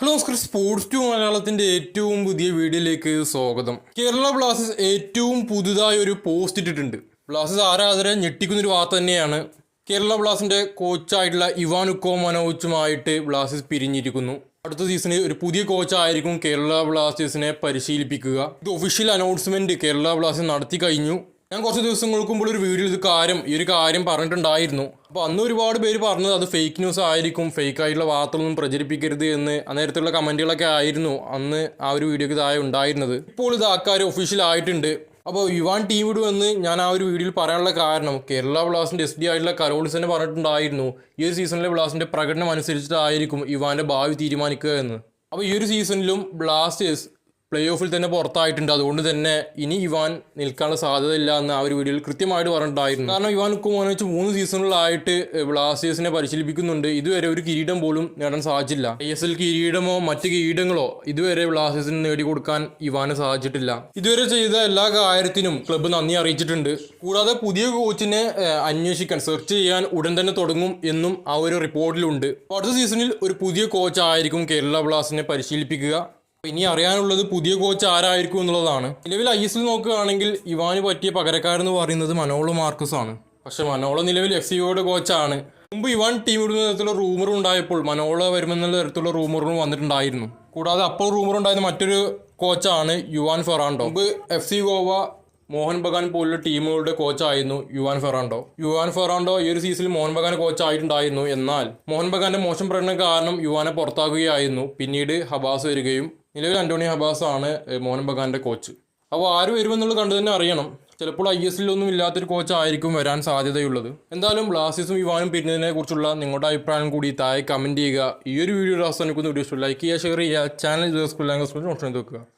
Hello sports to മലയാളത്തിന്റെ ഏറ്റവും പുതിയ വീഡിയോയിലേക്ക് സ്വാഗതം. കേരള ബ്ലാസ്റ്റേഴ്സ് ഏറ്റവും പുതുതായി ഒരു പോസ്റ്റ് ഇട്ടിട്ടുണ്ട്. ബ്ലാസ്റ്റേഴ്സ് ആരാധകരെ ഞെട്ടിക്കുന്ന ഒരു വാർത്ത തന്നെയാണ്. കേരള ബ്ലാസ്റ്റിന്റെ കോച്ചായിട്ടുള്ള ഇവാനുക്കോ മനോജുമായിട്ട് ബ്ലാസ്റ്റേഴ്സ് പിരിഞ്ഞിരിക്കുന്നു. അടുത്ത സീസണിൽ ഒരു പുതിയ കോച്ചായിരിക്കും കേരള ബ്ലാസ്റ്റേഴ്സിനെ പരിശീലിപ്പിക്കുക. ഇത് ഒഫീഷ്യൽ അനൗൺസ്മെന്റ് കേരള ബ്ലാസ്റ്റേഴ്സ് നടത്തി കഴിഞ്ഞു. ഞാൻ കുറച്ച് ദിവസങ്ങൾക്ക് മുമ്പ് ഒരു വീഡിയോ ഇത് കാര്യം ഈ ഒരു കാര്യം പറഞ്ഞിട്ടുണ്ടായിരുന്നു. അപ്പോൾ അന്ന് ഒരുപാട് പേര് പറഞ്ഞത് അത് ഫേക്ക് ന്യൂസ് ആയിരിക്കും ഫേക്ക് ആയിട്ടുള്ള വാർത്തകളൊന്നും പ്രചരിപ്പിക്കരുത് എന്ന് അന്നേരത്തുള്ള കമന്റുകളൊക്കെ ആയിരുന്നു അന്ന് ആ ഒരു വീഡിയോക്ക് താഴെ ഉണ്ടായിരുന്നത്. ഇപ്പോൾ ഇത് ആൾക്കാർ ഒഫീഷ്യൽ ആയിട്ടുണ്ട്. അപ്പോൾ യുവാൻ ടീം വിടുമെന്ന് ഞാൻ ആ ഒരു വീഡിയോയിൽ പറയാനുള്ള കാരണം കേരള ബ്ലാസ്റ്റിന്റെ എസ് ഡി ആയിട്ടുള്ള കരോൾസ് തന്നെ പറഞ്ഞിട്ടുണ്ടായിരുന്നു. ഈ ഒരു സീസണിലെ ബ്ലാസ്റ്റിന്റെ പ്രകടനം അനുസരിച്ചിട്ടായിരിക്കും യുവാന്റെ ഭാവി തീരുമാനിക്കുക എന്ന്. അപ്പോൾ ഈ ഒരു സീസണിലും ബ്ലാസ്റ്റേഴ്സ് പ്ലേ ഓഫിൽ തന്നെ പുറത്തായിട്ടുണ്ട്. അതുകൊണ്ട് തന്നെ ഇനി ഇവാൻ നിൽക്കാനുള്ള സാധ്യതയില്ല എന്ന് ആ ഒരു വീഡിയോയിൽ കൃത്യമായിട്ട് പറഞ്ഞിട്ടുണ്ടായിരുന്നു. കാരണം ഇവാൻ വെച്ച് മൂന്ന് സീസണുകളായിട്ട് ബ്ലാസ്റ്റേഴ്സിനെ പരിശീലിപ്പിക്കുന്നുണ്ട്. ഇതുവരെ ഒരു കിരീടം പോലും നേടാൻ സാധിച്ചില്ല. ഐ എസ് എൽ കിരീടമോ മറ്റ് കിരീടങ്ങളോ ഇതുവരെ ബ്ലാസ്റ്റേഴ്സിന് നേടിക്കൊടുക്കാൻ ഇവാന് സാധിച്ചിട്ടില്ല. ഇതുവരെ ചെയ്ത എല്ലാ കാര്യത്തിനും ക്ലബ്ബ് നന്ദി അറിയിച്ചിട്ടുണ്ട്. കൂടാതെ പുതിയ കോച്ചിനെ അന്വേഷിക്കാൻ സെർച്ച് ചെയ്യാൻ ഉടൻ തന്നെ തുടങ്ങും എന്നും ആ ഒരു റിപ്പോർട്ടിലുണ്ട്. അടുത്ത സീസണിൽ ഒരു പുതിയ കോച്ചായിരിക്കും കേരള ബ്ലാസ്റ്റിനെ പരിശീലിപ്പിക്കുക. ഇനി അറിയാനുള്ളത് പുതിയ കോച്ച് ആരായിരിക്കും എന്നുള്ളതാണ്. നിലവിൽ ഐ എസ് എൽ നോക്കുകയാണെങ്കിൽ ഇവാന് പറ്റിയ പകരക്കാരെന്ന് പറയുന്നത് മനോളോ മാർക്കസ് ആണ്. പക്ഷെ മനോളോ നിലവിൽ എഫ് സിയുടെ കോച്ചാണ് മുമ്പ് ഇവാൻ ടീം ഇടുന്ന തരത്തിലുള്ള റൂമർ ഉണ്ടായപ്പോൾ മനോളോ വരുമെന്നുള്ള തരത്തിലുള്ള റൂമറും വന്നിട്ടുണ്ടായിരുന്നു. കൂടാതെ അപ്പോൾ റൂമർ ഉണ്ടായിരുന്ന മറ്റൊരു കോച്ചാണ് യുവാൻ ഫെറാണ്ടോ. മുമ്പ് എഫ് സി ഗോവ മോഹൻ ബഗാൻ പോലുള്ള ടീമുകളുടെ കോച്ചായിരുന്നു യുവാൻ ഫെറാണ്ടോ. യുവാൻ ഫെറാണ്ടോ ഈ ഒരു സീസണിൽ മോഹൻ ബഗാൻ കോച്ചായിട്ടുണ്ടായിരുന്നു എന്നാൽ മോഹൻ ബഗാന്റെ മോശം പ്രകടനം കാരണം യുവാനെ പുറത്താക്കുകയായിരുന്നു. പിന്നീട് ഹബാസ് വരികയും നിലവിൽ അന്റോണി ഹബാസ് ആണ് മോഹൻ ബഗാന്റെ കോച്ച്. അപ്പോൾ ആര് വരുമെന്നുള്ളത് കണ്ടു തന്നെ അറിയണം. ചിലപ്പോൾ ഐ എസ് എല്ലൊന്നും ഇല്ലാത്തൊരു കോച്ചായിരിക്കും വരാൻ സാധ്യതയുള്ളത്. എന്തായാലും ബ്ലാസ്റ്റേഴ്സും യുവാനും പിരിഞ്ഞതിനെ കുറിച്ചുള്ള നിങ്ങളുടെ അഭിപ്രായം കൂടി താഴെ കമന്റ് ചെയ്യുക. ഈ ഒരു വീഡിയോ അവസാനിക്കുന്ന വീഡിയോസ് ലൈക്ക് ചെയ്യുക ഷെയർ ചെയ്യുക. ചാനൽ വെക്കുക